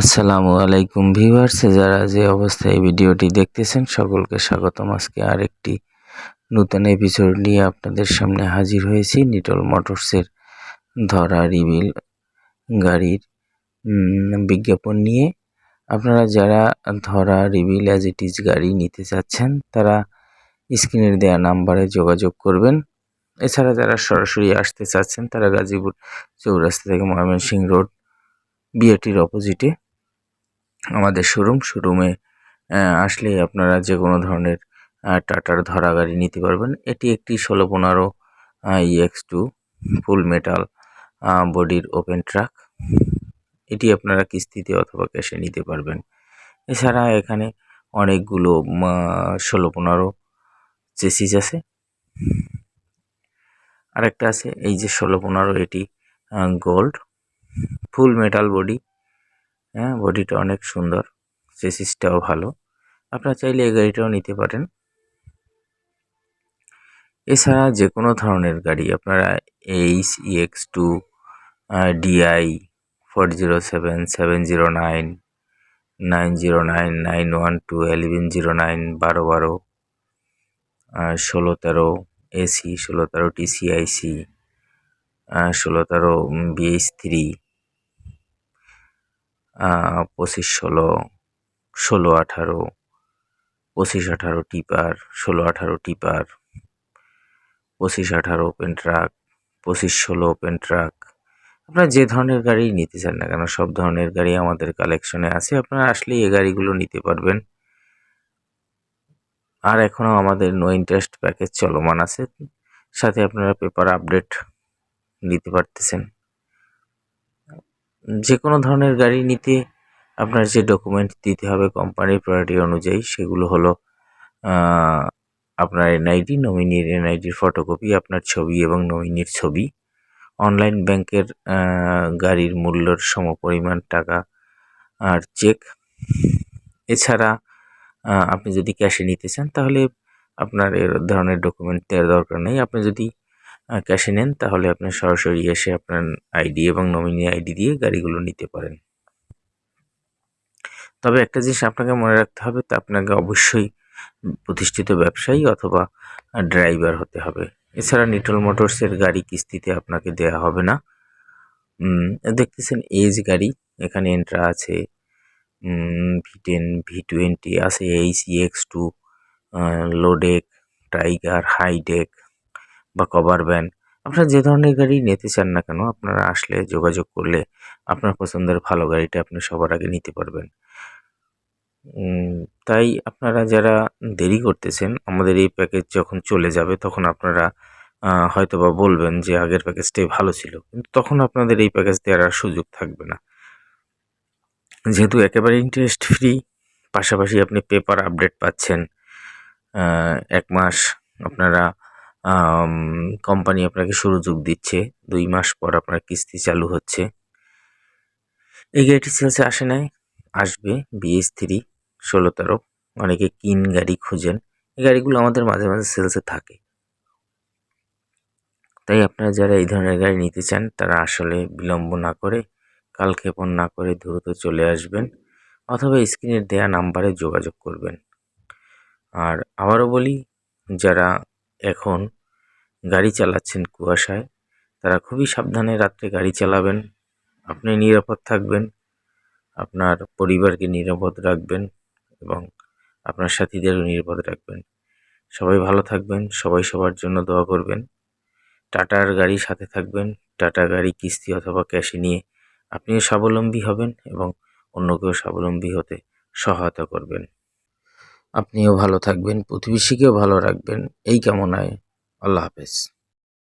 আসসালামু আলাইকুম ভিউয়ার্স যারা যে অবস্থায় ভিডিওটি দেখতেছেন, সকলকে স্বাগতম। আজকে আরেকটি নতুন এপিসোড নিয়ে আপনাদের সামনে হাজির হয়েছি নিটল মোটরসের ধরা রিভিল গাড়ির বিজ্ঞাপন নিয়ে। আপনারা যারা ধরা রিভিল অ্যাজ ইট ইজ গাড়ি নিতে চাচ্ছেন, তারা স্ক্রিনের দেয়া নাম্বারে যোগাযোগ করবেন। এছাড়া যারা সরাসরি আসতে চাচ্ছেন, তারা গাজীপুর চৌরাস্তা থেকে ময়মনসিংহ রোড বিএটির অপোজিটে আমাদের শোরুম শোরুমে আসলেই আপনারা যে কোনো ধরনের টাটার ধরা গাড়ি নিতে পারবেন। এটি একটি ষোলো পনেরো E X two full metal বডির ওপেন ট্রাক এটি আপনারা কিস্তিতে অথবা ক্যাশে নিতে পারবেন। এছাড়া এখানে অনেকগুলো ষোলো পনেরো চেসিস আছে। আরেকটা আছে, এই যে ষোলো পনেরো এটি গোল্ড ফুল মেটাল বডি হ্যাঁ বডিটা অনেক সুন্দর। চেসিসটাও ভালো। আপনারা চাইলে এই গাড়িটাও নিতে পারেন। এছাড়া যে কোনো ধরনের গাড়ি, আপনারা H EX two DI four zero seven seven zero nine nine zero nine nine one two eleven zero nine বারো বারো ষোলো তেরো এসি ষোলো তেরো টিসিআইসি ষোলো তেরো বিএইচ থ্রি পঁচিশ ষোলো ষোলো আঠারো, পঁচিশ আঠারো টিপার, ষোলো আঠারো টিপার, পঁচিশ আঠারো ওপেন ট্রাক, পঁচিশ ষোলো ওপেন ট্রাক। আপনারা যে ধরনের গাড়ি নিতে চান না কেন, সব ধরনের গাড়ি আমাদের কালেকশনে আছে, আপনারা আসলেই এই গাড়িগুলো নিতে পারবেন। আর এখনও আমাদের নো ইন্টারেস্ট প্যাকেজ চলমান আছে, সাথে আপনারা পেপার আপডেট নিতে পারতেছেন। যে কোনো ধরনের গাড়ি নিতে আপনার যে ডকুমেন্ট দিতে হবে কোম্পানির প্রায়োরিটি অনুযায়ী, সেগুলো হলো আপনার এনআইডি নমিনির এনআইডির ফটোকপি আপনার ছবি এবং নমিনির ছবি অনলাইন ব্যাংকের গাড়ির মূল্যর সমপরিমাণ টাকা আর চেক এছাড়া আপনি যদি ক্যাশে নিতে চান, তাহলে আপনার এর ধরনের ডকুমেন্ট দেওয়ার দরকার নেই। আপনি যদি ক্যাশে নেন, তাহলে আপনি সরাসরি এসে আপনার আইডি এবং নমিনি আইডি দিয়ে গাড়িগুলো নিতে পারেন। তবে একটা জিনিস আপনাকে মনে রাখতে হবে, তা আপনাকে অবশ্যই প্রতিষ্ঠিত ব্যবসায়ী অথবা ড্রাইভার হতে হবে। এছাড়া নিটল মোটরসের গাড়ি কিস্তিতে আপনাকে দেয়া হবে না। দেখতেছেন এজ গাড়ি, এখানে এন্ট্রা আছে ভি টেন ভি টোয়েন্টি আছে এইচ এক্স টু লোডেক টাইগার হাইডেক বা কভার ভ্যান আপনারা যে ধরনের গাড়ি নিতে চান না কেন, আপনারা আসলে যোগাযোগ করলে আপনার পছন্দের ভালো গাড়িটা আপনি সবার আগে নিতে পারবেন। তাই আপনারা যারা দেরি করতেছেন, আমাদের এই প্যাকেজ যখন চলে যাবে, তখন আপনারা হয়তো বা বলবেন যে আগের প্যাকেজটাই ভালো ছিল, কিন্তু তখন আপনাদের এই প্যাকেজ দেওয়ার আর সুযোগ থাকবে না। যেহেতু একেবারে ইন্টারেস্ট ফ্রি পাশাপাশি আপনি পেপার আপডেট পাচ্ছেন এক মাস, আপনারা কোম্পানি আপনাকে সুযোগ দিচ্ছে। দুই মাস পর আপনার কিস্তি চালু হচ্ছে। এই গাড়িটি সেলসে আসে নাই, আসবে বিএস থ্রি ষোলো তেরো। অনেকে কিন গাড়ি খুঁজেন। এই গাড়িগুলো আমাদের মাঝে মাঝে সেলসে থাকে। তাই আপনারা যারা এই ধরনের গাড়ি নিতে চান, তারা আসলে বিলম্ব না করে, কালক্ষেপণ না করে দ্রুত চলে আসবেন অথবা স্ক্রিনের দেয়া নাম্বারে যোগাযোগ করবেন। আর আবারও বলি, যারা এখন গাড়ি চালাচ্ছেন কুয়াশায়। তারা খুবই সাবধানে রাত্রে গাড়ি চালাবেন। আপনি নিরাপদ থাকবেন। আপনার পরিবারকে নিরাপদ রাখবেন এবং আপনার সাথীদেরও নিরাপদ রাখবেন। সবাই ভালো থাকবেন, সবাই সবার জন্য দোয়া করবেন। টাটার গাড়ি সাথে থাকবেন, টাটা গাড়ি, কিস্তি অথবা ক্যাশে নিয়ে আপনিও স্বাবলম্বী হবেন এবং অন্যকেও স্বাবলম্বী হতে সহায়তা করবেন। আপনিও ভালো থাকবেন প্রতিবেশীকেও ভালো রাখবেন। এই কামনায় আল্লাহ হাফেজ।